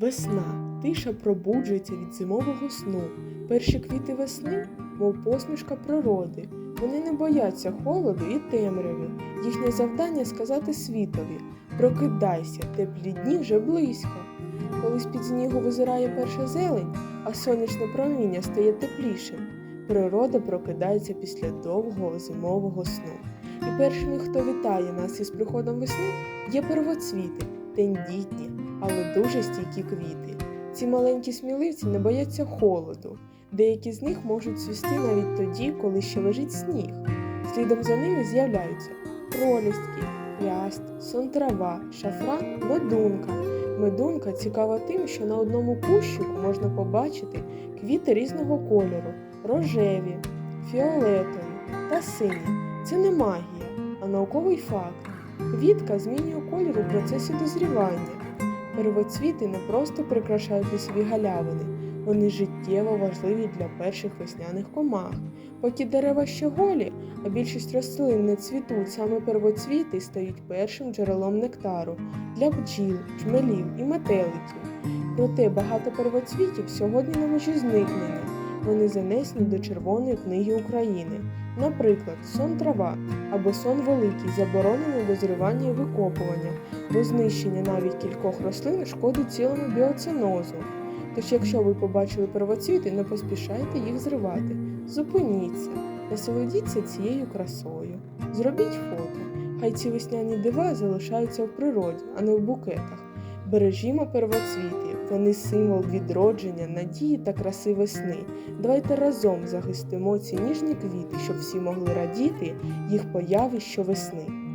Весна, тиша пробуджується від зимового сну. Перші квіти весни, мов посмішка природи. Вони не бояться холоду і темряви. Їхнє завдання сказати світові прокидайся, теплі дні вже близько. Коли з-під снігу визирає перша зелень, а сонячне проміння стає теплішим, природа прокидається після довгого зимового сну. І першими, хто вітає нас із приходом весни, є первоцвіти, тендітні, але дуже стійкі квіти. Ці маленькі сміливці не бояться холоду. Деякі з них можуть цвісти навіть тоді, коли ще лежить сніг. Слідом за ними з'являються пролістки, ряст, сонтрава, шафран, медунка. Медунка цікава тим, що на одному кущику можна побачити квіти різного кольору рожеві, фіолетові та сині. Це не магія, а науковий факт. Квітка змінює колір у процесі дозрівання. Первоцвіти не просто прикрашають лісові галявини, вони життєво важливі для перших весняних комах. Поки дерева ще голі, а більшість рослин не цвітуть, саме первоцвіти стають першим джерелом нектару для бджіл, жмелів і метеликів. Проте багато первоцвітів сьогодні на межі зникнення. Вони занесені до Червоної книги України. Наприклад, сон трава або сон великий заборонено дозрівання і викопування, бо знищення навіть кількох рослин шкодить цілому біоценозу. Тож, якщо ви побачили первоцвіти, не поспішайте їх зривати. Зупиніться, насолодіться цією красою. Зробіть фото. Хай ці весняні дива залишаються в природі, а не в букетах. Бережімо первоцвіти, вони символ відродження, надії та краси весни. Давайте разом захистимо ці ніжні квіти, щоб всі могли радіти їх появи щовесни.